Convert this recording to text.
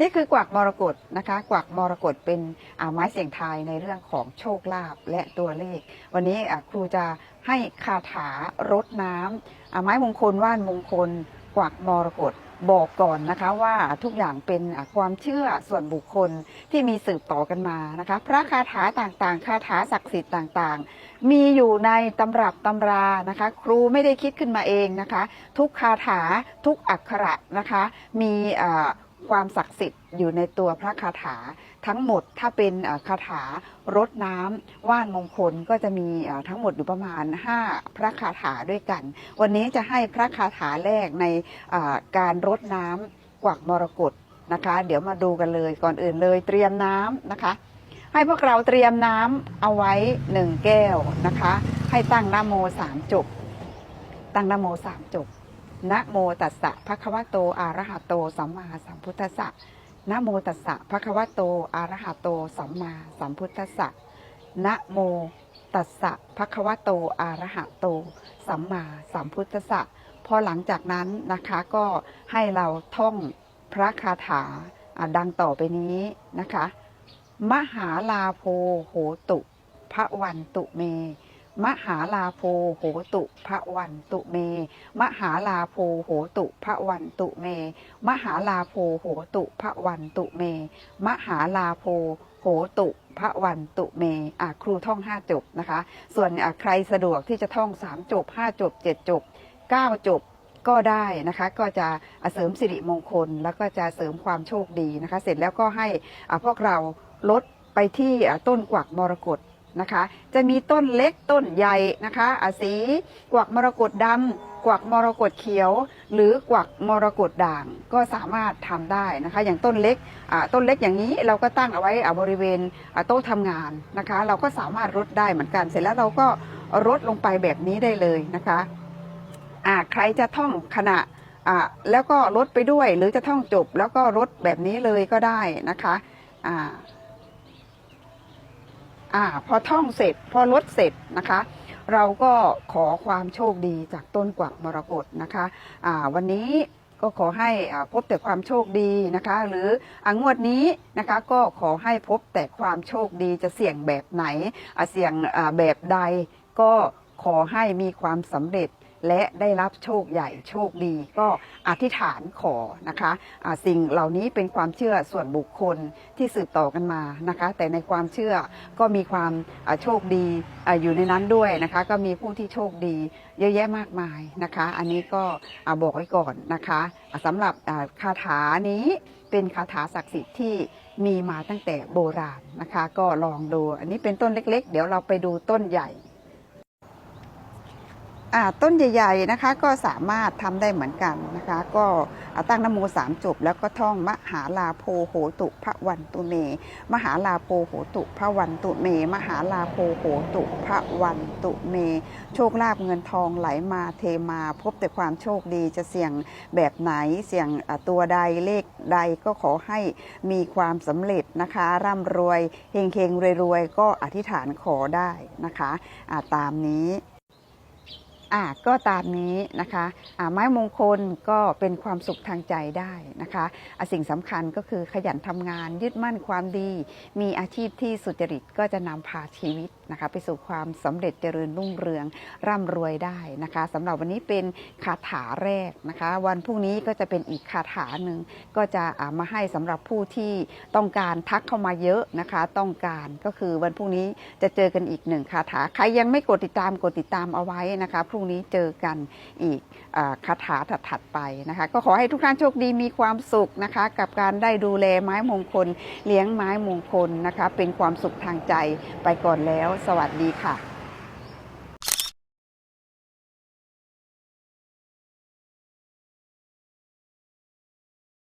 นี่คือกวักมรกตนะคะ กวักมรกตเป็นอาไม้เสียงทายในเรื่องของโชคลาภและตัวเลข วันนี้ครูจะให้คาถารดน้ำอาไม้มงคลว่านมงคล กวักมรกตบอกก่อนนะคะว่าทุกอย่างเป็นความเชื่อส่วนบุคคลที่มีสืบต่อกันมานะคะพระคาถาต่างๆ คาถาศักดิ์สิทธิ์ต่างๆ มีอยู่ในตำรับตำรานะคะ ครูไม่ได้คิดขึ้นมาเองนะคะ ทุกคาถาทุกอักขระนะคะ มี ความศักดิ์สิทธิ์อยู่ในตัวพระคาถา ทั้งหมดถ้าเป็นคาถารดน้ำว่านมงคลก็จะมีทั้งหมดอยู่ประมาณ 5 พระคาถาด้วยกัน วันนี้จะให้พระคาถาแรกในการรดน้ำกวักมรกตนะคะ เดี๋ยวมาดูกันเลยก่อนอื่นเลยเตรียมน้ำนะคะ ให้พวกเราเตรียมน้ำเอาไว้หนึ่งแก้วนะคะ ให้ตั้งนโมสามจบ ตั้งนโมสามจบ นะโมตัสสะภะคะวะโตอะระหะโตสัมมาสัมพุทธัสสะนะโมตัสสะภะคะวะโตอะระหะโตสัมมาสัมพุทธัสสะนะโมตัสสะภะคะวะโตอะระหะโต สัมมาสัมพุทธัสสะพอหลังจากนั้นนะคะก็ให้เราท่องพระคาถาดังต่อไปนี้นะคะ มหาลาโพโหตุพระวันตุเม มหาลาโพโหตุพระวันตุเม มหาลาโพโหตุพระวันตุเม มหาลาโพโหตุพระวันตุเม มหาลาโพโหตุพระวันตุเมอะครูท่องห้าจบนะคะ ส่วนอะใครสะดวกที่จะท่องสามจบห้าจบเจ็ดจบเก้าจบก็ได้นะคะก็จะเสริมสิริมงคล แล้วก็จะเสริมความโชคดีนะคะ เสร็จแล้วก็ให้อะพวกเราลดไปที่ต้นกวักมรกต นะคะ จะมีต้นเล็กต้นใหญ่นะคะอสีกวักมรกตดำกวักมรกตเขียว หรือกวักมรกตด่างก็สามารถทำได้นะคะ อย่างต้นเล็กต้นเล็กอย่างนี้เราก็ตั้งเอาไว้บริเวณโต๊ะทำงานนะคะ เราก็สามารถรดได้เหมือนกัน เสร็จแล้วเราก็รดลงไปแบบนี้ได้เลยนะคะอ่าใครจะท่องขณะแล้วก็ลดไปด้วย หรือจะท่องจบแล้วก็ลดแบบนี้เลยก็ได้นะคะอ่า อ่าพอท่องเสร็จพอลดเสร็จนะคะ เราก็ขอความโชคดีจากต้นกวักมรกตนะคะอ่าวันนี้ก็ขอให้พบแต่ความโชคดีนะคะ หรือองวดนี้นะคะก็ขอให้พบแต่ความโชคดีจะเสี่ยงแบบไหนเสี่ยงแบบใดก็ขอให้มีความสำเร็จ และได้รับโชคใหญ่โชคดีก็อธิษฐานขอนะคะะสิ่งเหล่านี้เป็นความเชื่อส่วนบุคคลที่สืบต่อกันมานะคะ แต่ในความเชื่อก็มีความโชคดีออยู่ในนั้นด้วยนะคะ ก็มีผู้ที่โชคดีเยอะแยะมากมายนะคะ อันนี้ก็บอกไว้ก่อนนะคะะสำหรับคาถานี้เป็นคาถาศักดิ์สิทธิ์ที่มีมาตั้งแต่โบราณนะคะ ก็ลองดู อันนี้เป็นต้นเล็ก ๆ เดี๋ยวเราไปดูต้นใหญ่ ต้นใหญ่ๆนะคะก็สามารถทำได้เหมือนกันนะคะ ก็ตั้งนโมสามจบ แล้วก็ท่องมหาลาโพโหตุพระวันตุเม มหาลาโพโหตุพระวันตุเม มหาลาโพโหตุพระวันตุเม โชคลาภเงินทองไหลมาเทมาพบแต่ความโชคดีจะเสี่ยงแบบไหนเสี่ยงตัวใดเลขใดก็ขอให้มีความสำเร็จนะคะ ร่ำรวยเฮงเฮงๆรวยๆ ก็อธิษฐานขอได้นะคะตามนี้ อ่าก็ตามนี้นะคะอ่าไม้มงคลก็เป็นความสุขทางใจได้นะคะอ่าสิ่งสำคัญก็คือขยันทำงานยึดมั่นความดี มีอาชีพที่สุจริตก็จะนำพาชีวิตนะคะไปสู่ความสำเร็จเจริญรุ่งเรืองร่ำรวยได้นะคะสำหรับวันนี้เป็นคาถาแรกนะคะ วันพรุ่งนี้ก็จะเป็นอีกคาถาหนึ่งก็จะอ่ามาให้สำหรับผู้ที่ต้องการทักเข้ามาเยอะนะคะ ต้องการก็คือวันพรุ่งนี้จะเจอกันอีกหนึ่งคาถาใครยังไม่กดติดตามกดติดตามเอาไว้นะคะพรุ่งนี้เจอกันอีกอคาถาถัดไปนะคะ ก็ขอให้ทุกท่านโชคดีมีความสุขนะคะ กับการได้ดูแลไม้มงคล เลี้ยงไม้มงคลนะคะ เป็นความสุขทางใจไปก่อนแล้ว สวัสดีค่ะ